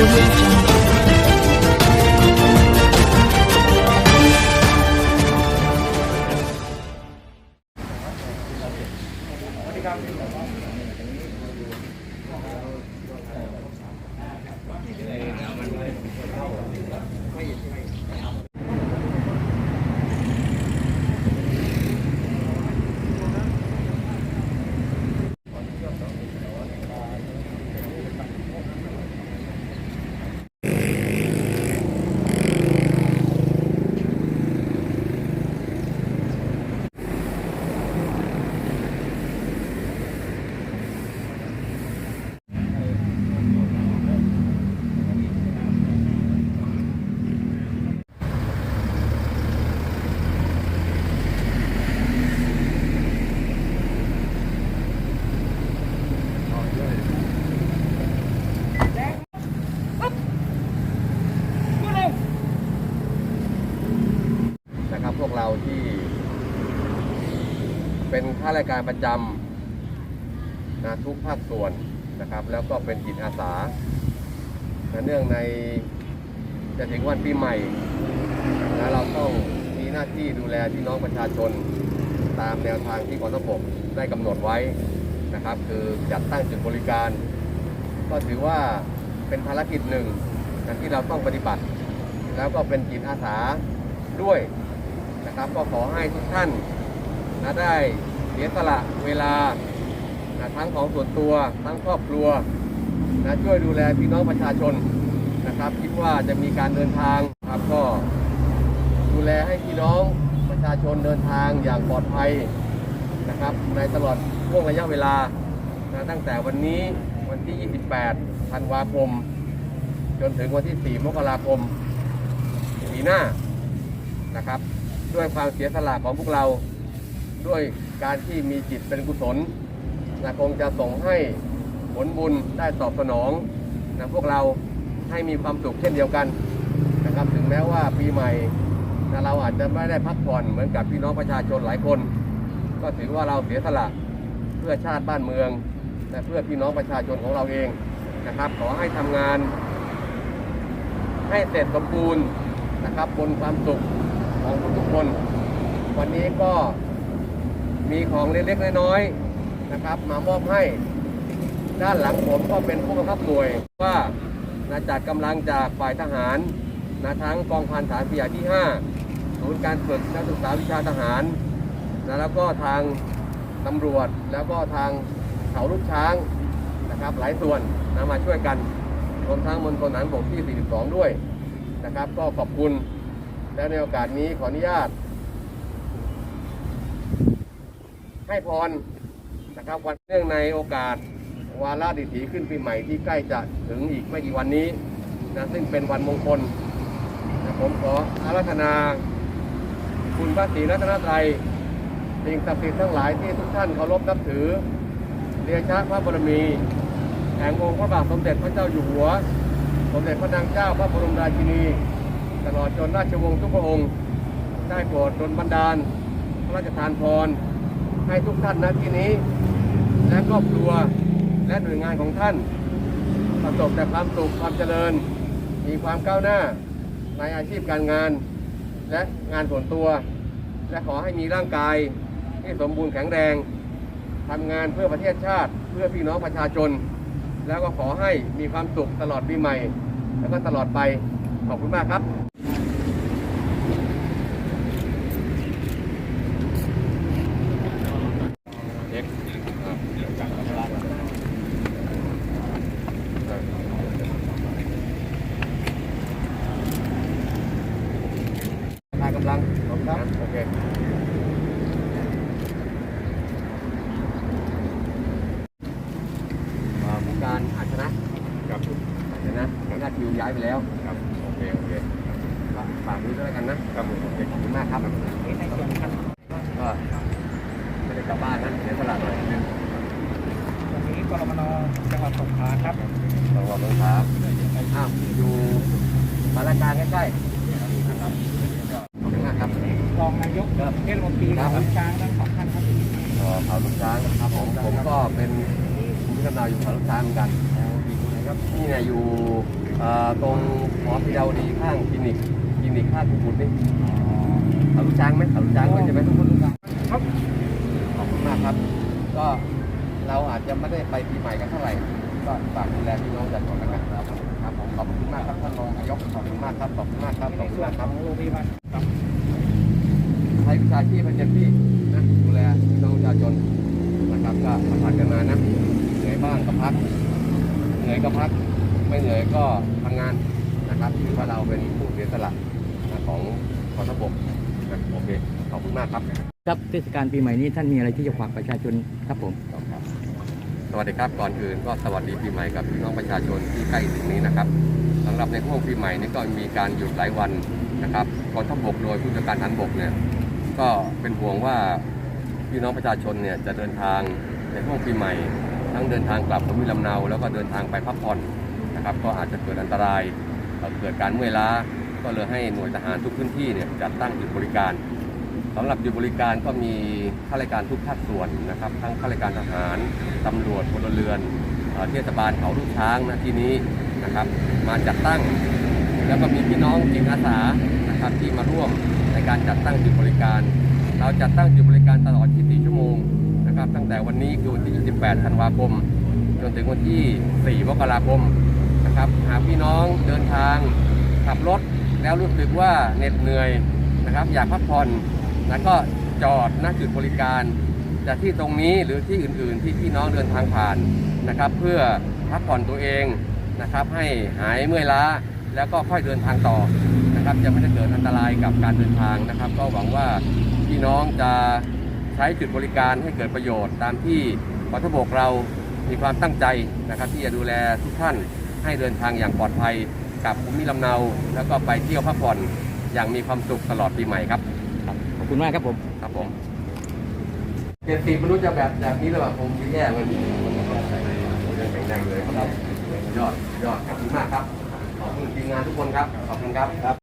Audio Jungle. เป็นข้าราชการประจำนะทุกภาคส่วนนะครับ แล้วก็เป็นจิตอาสาเนื่องในจะถึงวันปีใหม่นะเราต้องมีหน้าที่ดูแลพี่น้องประชาชนตามแนวทางที่กองทัพบกได้กำหนดไว้นะครับ คือจัดตั้งจุดบริการ ก็ถือว่าเป็นภารกิจหนึ่งที่เราต้องปฏิบัติ แล้วก็เป็นจิตอาสาด้วยนะครับ ก็ขอให้ทุกท่าน นะได้เสียสละเวลานะทั้งของส่วนตัวทั้งครอบครัวนะช่วยดูแลพี่น้องประชาชนนะครับคิดว่าจะมีการเดินทางครับก็ดูแลให้พี่น้องประชาชนเดินทางอย่างปลอดภัยนะครับ ในตลอดช่วงระยะเวลานะตั้งแต่วันนี้วันที่ 28 ธันวาคม จนถึงวันที่ 4 มกราคมปีหน้านะครับ ด้วยความเสียสละของพวกเรา ด้วยการที่มีจิตเป็นกุศลนะคงจะส่งให้ผลบุญได้ตอบสนองนะพวกเราให้มีความสุขเช่นเดียวกันนะครับ ถึงแม้ว่าปีใหม่นะเราอาจจะไม่ได้พักผ่อนเหมือนกับพี่น้องประชาชนหลายคน ก็ถือว่าเราเสียสละเพื่อชาติบ้านเมืองและเพื่อพี่น้องประชาชนของเราเองนะครับ ขอให้ทำงาน ให้เสร็จสมบูรณ์นะครับบนความสุขของทุกๆคน วันนี้ก็ มีของเล็กๆน้อยๆนะครับ มามอบให้ ด้านหลังผมก็เป็นผู้บังคับหน่วยว่านะจัดกำลังจากฝ่ายทหารนะทั้งกองพันฐานพิยาที่5ศูนย์การฝึกนักศึกษาวิชาทหารนะแล้วก็ทางตำรวจแล้วก็ทางเขาลูกช้างนะครับหลายส่วนนะมาช่วยกันรวมทั้งมณฑลฐานบกที่ 42 ด้วยนะครับ ก็ขอบคุณและในโอกาสนี้ขออนุญาต ให้พรนะครับวันเนื่องในโอกาสวาระดิถีขึ้นปีใหม่ที่ใกล้จะถึงอีกไม่กี่วันนี้นะซึ่งเป็นวันมงคลนะผมขออารัธนา คุณพระศรีรัตนตรัยสิ่งศักดิ์สิทธิ์ทั้งหลายที่ทุกท่านเคารพนับถือเรียชะพระบรมีแห่งองค์พระบาทสมเด็จพระเจ้าอยู่หัว สมเด็จพระนางเจ้าพระบรมราชินี ตลอดจนราชวงศ์ทุกพระองค์ ได้โปรดดลบันดาล พระราชทานพร ให้ทุกท่านณที่นี้ และครอบครัวและหน่วยงานของท่าน ประสบแต่ความสุขความเจริญ มีความก้าวหน้าในอาชีพการงาน และงานส่วนตัว และขอให้มีร่างกายที่สมบูรณ์แข็งแรงทำงานเพื่อประเทศชาติเพื่อพี่น้องประชาชน แล้วก็ขอให้มีความสุขตลอดปีใหม่ แล้วก็ตลอดไปขอบคุณมากครับ เอ็กจากพลัง นายกำลังครับ โอเคเอ่อผู้การอาชนะครับอาชนะหัวหน้าทีมย้ายไปแล้ว ครับ โอเค โอเคครับฝากนี้ด้วยแล้วกันนะ ครับผมโอเคขอบคุณมากครับก็ไม่ได้กลับบ้านนะเสียสละหน่อยนึงวันนี้กรมนจังหวัดสงขลาครับต้องรอลงครับอ้าวอยู่สารกลารใกล้ๆนะครับขอบคุณมากครับ รองนายกเทศมนตรีครับของช้างทั้งสองท่านครับเอ่อเขาลูกช้างครับผมผมก็เป็นผู้พิจารณาอยู่เขาลูกช้างเหมือนกันครับนี่เนี่ยอยู่เอ่อตรงหอพิดาวดีข้างคลินิกคลินิกข้างกุกุดนี่เขารู้ช้างไหมเขารู้ช้างไหมใช่ไหมทุกคนรู้ช้างครับขอบคุณมากครับ ก็เราอาจจะไม่ได้ไปปีใหม่กันเท่าไหร่ก็ฝากดูแลพี่น้องจากก่อนแล้วกันครับครับผมขอบคุณมากครับท่านรองนายกขอบคุณมากครับขอบคุณมากครับขอบในคุณส่วนมากขครัอบ งโรงพยาบาลครับ ใช้วิชาชีพเป็นเต็มที่นะดูแลพี่น้องประชาชนนะครับก็สัมผัสกันมานะเหนื่อยบ้างก็พักเหนื่อยก็พัก ไม่เหนื่อยก็ทำงานนะครับถือว่าเราเป็นผู้เสียสละของกองทัพบกนะโอเคขอบคุณมากครับ ครับเทศกาลปีใหม่นี้ท่านมีอะไรที่จะฝากประชาชนครับผมสวัสดีครับก่อนอื่นก็สวัสดีปีใหม่กับพี่น้องประชาชนที่ใกล้ถึงนี้นะครับสำหรับในช่วงปีใหม่นี้ก็มีการหยุดหลายวันนะครับกองทัพบกโดยผู้จัดการฐานบกเนี่ย ก็เป็นห่วงว่าพี่น้องประชาชนเนี่ยจะเดินทางในช่วงปีใหม่ ทั้งเดินทางกลับภูมิลำเนาแล้วก็เดินทางไปพักผ่อนนะครับ ก็อาจจะเกิดอันตรายเกิดการเมื่อยล้า ก็เลยให้หน่วยทหารทุกพื้นที่เนี่ยจัดตั้งจุดบริการสำหรับจุดบริการก็มีข้าราชการทุกภาคส่วนนะครับ ทั้งข้าราชการทหารตำรวจพลเรือนเอ่อเทศบาลเขาลูกช้างนะที่นี้นะครับ มาจัดตั้ง แล้วก็มีพี่น้องจิตอาสานะครับที่มาร่วม ในการจัดตั้งจุดบริการ เราจัดตั้งจุดบริการตลอด 24 ชั่วโมงนะครับ ตั้งแต่วันนี้คือวันที่ 28 ธันวาคม จนถึงวันที่ 4 มกราคมนะครับ หากพี่น้องเดินทางขับรถแล้วรู้สึกว่าเหน็ดเหนื่อยนะครับ อยากพักผ่อนแล้วก็จอดณจุดบริการจะที่ตรงนี้หรือที่อื่น ๆ ที่พี่น้องเดินทางผ่านนะครับ เพื่อพักผ่อนตัวเองนะครับ ให้หายเมื่อยล้าแล้วก็ค่อยเดินทางต่อ นะครับจะไม่ได้เกิดอันตรายกับการเดินทางนะครับ ก็หวังว่าพี่น้องจะใช้จุดบริการให้เกิดประโยชน์ ตามที่กองทพบกเรามีความตั้งใจนะครับ ที่จะดูแลทุกท่านให้เดินทางอย่างปลอดภัยกลับภูมิลำเนา แล้วก็ไปเที่ยวพักผ่อนอย่างมีความสุขตลอดปีใหม่ครับขอบคุณมากครับผมครับผมเจ็ดสิบมนุษย์จะแบบแบบนี้หรือเปล่าผมจะแย่มันเรื่องแข็งแรงเลยครับยอดยอดขอบคุณมากครับขอบคุณทีมงานทุกคนครับขอบคุณครับ